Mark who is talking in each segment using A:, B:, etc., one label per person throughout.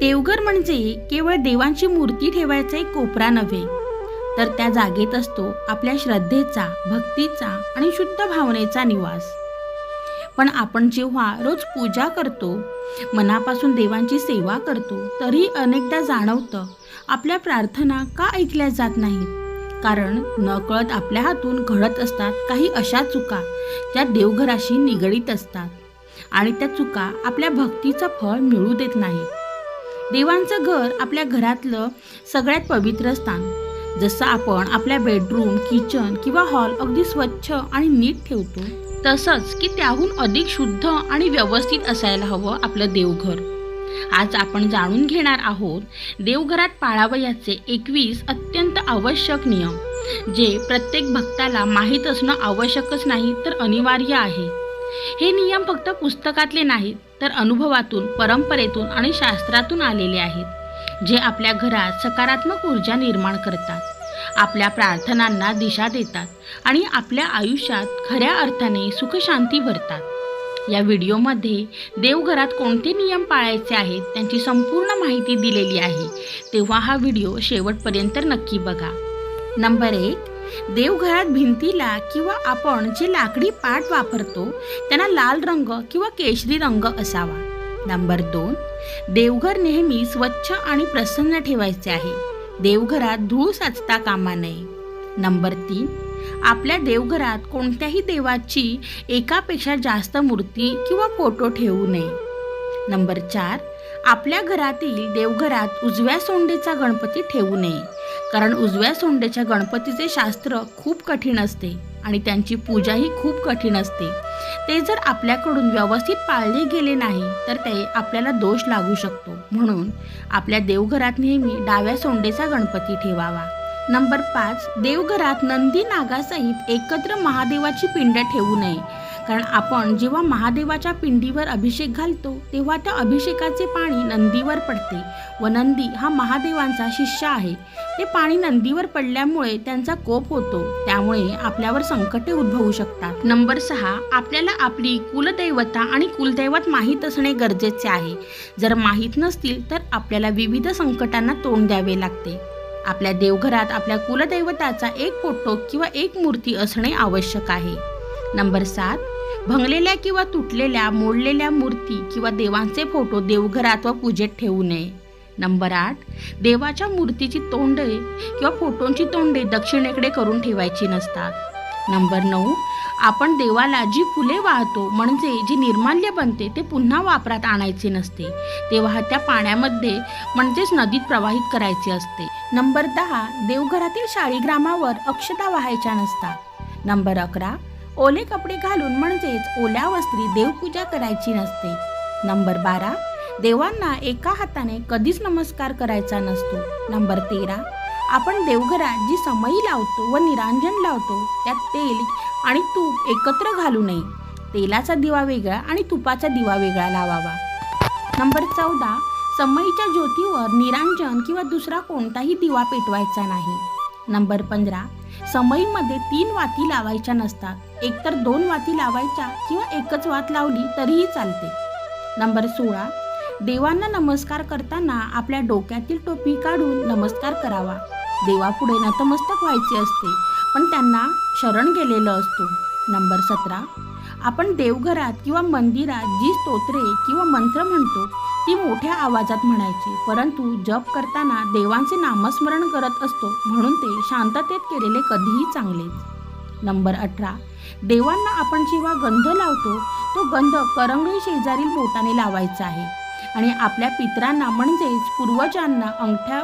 A: देवघर म्हणजे केवळ देवांची मूर्ती ठेवायचा एक कोपरा नव्हे. तर त्या जागेत असतो आपल्या श्रद्धेचा भक्तीचा आणि शुद्ध भावनेचा निवास. पण आपण जेव्हा रोज पूजा करतो मनापासून देवांची सेवा करतो तरी अनेकदा जाणवतं आपल्या प्रार्थना का ऐकल्या जात नाहीत. कारण नकळत आपल्या हातून घडत असतात काही अशा चुका ज्या देवघराशी निगडीत असतात. आणि त्या चुका आपल्या भक्तीचं फळ मिळू देत नाहीत. देवांचं घर आपल्या घरातलं सगळ्यात पवित्र स्थान. जसं आपण आपल्या बेडरूम किचन किंवा हॉल अगदी स्वच्छ आणि नीट ठेवतो तसंच की त्याहून अधिक शुद्ध आणि व्यवस्थित असायला हवं आपलं देवघर. आज आपण जाणून घेणार आहोत देवघरात पाळावयाचे एकवीस अत्यंत आवश्यक नियम जे प्रत्येक भक्ताला माहीत असणं आवश्यकच नाही तर अनिवार्य आहे. हे नियम फक्त पुस्तकातले नाहीत तर अनुभवातून परंपरेतून आणि शास्त्रातून आलेले आहेत जे आपल्या घरात सकारात्मक ऊर्जा निर्माण करतात आपल्या प्रार्थनांना दिशा देतात आणि आपल्या आयुष्यात खऱ्या अर्थाने सुखशांती भरतात. या व्हिडिओमध्ये देवघरात कोणते नियम पाळायचे आहेत त्यांची संपूर्ण माहिती दिलेली आहे तेव्हा हा व्हिडिओ शेवटपर्यंत नक्की बघा. नंबर एक देवघरात भिंतीला किंवा आपण जे लाकडी पाट वापरतो त्यांना लाल रंग किंवा केशरी रंग असावा. नंबर दोन देवघर नेहमी स्वच्छ आणि प्रसन्न ठेवायचे आहे. देवघरात धूळ साचता कामा नये. नंबर तीन आपल्या देवघरात कोणत्याही देवाची एकापेक्षा जास्त मूर्ती किंवा फोटो ठेवू नये. नंबर चार आपल्या घरातील देवघरात उजव्या सोंडेचा गणपती ठेवू नये. कारण उजव्या सोंडेच्या गणपतीचे शास्त्र खूप कठीण असते आणि त्यांची पूजाही खूप कठीण असते. ते जर आपल्याकडून व्यवस्थित पाळले गेले नाही तर ते आपल्याला दोष लागू शकतो. म्हणून आपल्या देवघरात नेहमी डाव्या सोंडेचा गणपती ठेवावा. नंबर पाच देवघरात नंदी नागासहित एकत्र महादेवाची पिंड ठेवू नये. कारण आपण जेव्हा महादेवाच्या पिंडीवर अभिषेक घालतो तेव्हा त्या अभिषेकाचे पाणी नंदीवर पडते व नंदी हा महादेवांचा शिष्य आहे. ते पाणी नंदीवर पडल्यामुळे त्यांचा कोप होतो त्यामुळे आपल्यावर संकटे उद्भवू शकतात. नंबर सहा आपल्याला आपली कुलदैवता आणि कुलदैवत माहीत असणे गरजेचे आहे. जर माहीत नसतील तर आपल्याला विविध संकटांना तोंड द्यावे लागते. आपल्या देवघरात आपल्या कुलदैवताचा एक फोटो किंवा एक मूर्ती असणे आवश्यक आहे. नंबर सात भंगलेल्या किंवा तुटलेल्या मोडलेल्या मूर्ती किंवा देवांचे फोटो देवघरात व पूजेत ठेवू नये. नंबर आठ देवाच्या मूर्तीची तोंडे किंवा फोटोंची तोंडे दक्षिणेकडे करून ठेवायची नसतात. नंबर नऊ आपण देवाला जी फुले वाहतो म्हणजे जी निर्माल्य बनते ते पुन्हा वापरात आणायचे नसते. ते वाहत्या पाण्यामध्ये म्हणजेच नदीत प्रवाहित करायचे असते. नंबर दहा देवघरातील शाळीग्रामावर अक्षता वाहायच्या नसतात. नंबर अकरा ओले कपडे घालून म्हणजेच ओल्या वस्त्री देवपूजा करायची नसते. नंबर बारा. देवांना एका हाताने कधीच नमस्कार करायचा नसतो. नंबर तेरा. आपण देवघरात जी समई लावतो व निरांजन लावतो त्यात तेल आणि तूप एकत्र घालू नये. तेलाचा दिवा वेगळा आणि तुपाचा दिवा वेगळा लावावा. नंबर चौदा. समईच्या ज्योतीवर निरांजन किंवा दुसरा कोणताही दिवा पेटवायचा नाही. नंबर पंधरा. समईमध्ये तीन वाती लावायच्या नसतात. एकतर दोन वाती लावायच्या किंवा एकच वात लावली तरीही चालते. नंबर सोळा. देवांना नमस्कार करताना आपल्या डोक्यातील टोपी काढून नमस्कार करावा. देवापुढे नतमस्तक व्हायचे असते पण त्यांना शरण गेलेलं असतो. नंबर सतरा. आपण देवघरात किंवा मंदिरात जी स्तोत्रे किंवा मंत्र म्हणतो ती मोठ्या आवाजात म्हणायची परंतु जप करताना देवांचे नामस्मरण करत असतो म्हणून ते शांततेत केलेले कधीही चांगलेच नंबर अठरा. देवांना आपण जेव्हा गंध लावतो तो गंध करंगळी शेजारील बोटाने लावायचा आहे. आणि आपल्या पितरांना म्हणजेच पूर्वजांना अंगठ्या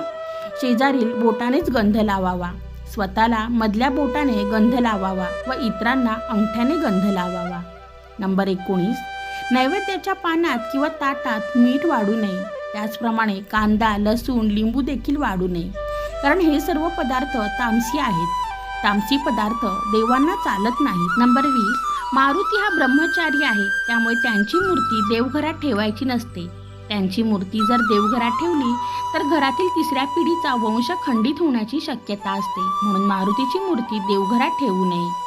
A: शेजारील बोटानेच गंध लावावा. स्वतःला मधल्या बोटाने गंध लावावा व इतरांना अंगठ्याने गंध लावावा. नंबर एकोणीस. नैवेद्याच्या पानात किंवा ताटात मीठ वाढू नये. त्याचप्रमाणे कांदा लसूण लिंबू देखील वाढू नये. कारण हे सर्व पदार्थ तामसी आहेत. तामसी पदार्थ देवांना चालत नाहीत. नंबर वीस मारुती हा ब्रह्मचारी आहे. त्यामुळे त्यांची मूर्ती देवघरात ठेवायची नसते. त्यांची मूर्ती जर देवघरात ठेवली तर घरातील तिसऱ्या पिढीचा वंश खंडित होण्याची शक्यता असते. म्हणून मारुतीची मूर्ती देवघरात ठेवू नये.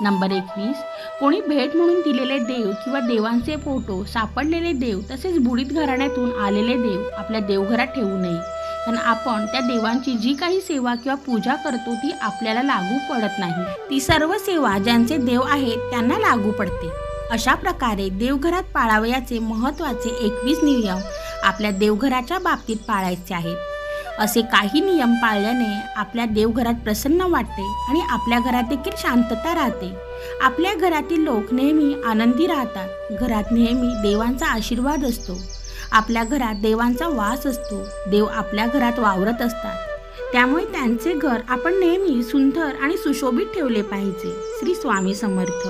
A: नंबर एकवीस. कोणी भेट म्हणून दिलेले देव किंवा देवांचे फोटो सापडलेले देव तसेच बुडीत घराण्यातून आलेले देव आपल्या देवघरात ठेवू नये. कारण आपण त्या देवांची जी काही सेवा किंवा पूजा करतो ती आपल्याला लागू पडत नाही. ती सर्व सेवा ज्यांचे देव आहेत त्यांना लागू पडते. अशा प्रकारे देवघरात पाळावयाचे महत्त्वाचे एकवीस नियम आपल्या देवघराच्या बाबतीत पाळायचे आहेत. असे काही नियम पाळल्याने आपल्या देवघरात प्रसन्न वाटते आणि आपल्या घरात देखील शांतता राहते. आपल्या घरातील लोक नेहमी आनंदी राहतात. घरात नेहमी देवांचा आशीर्वाद असतो. आपल्या घरात देवांचा वास असतो. देव आपल्या घरात वावरत असतात. त्यामुळे त्यांचे घर आपण नेहमी सुंदर आणि सुशोभित ठेवले पाहिजे. श्री स्वामी समर्थ.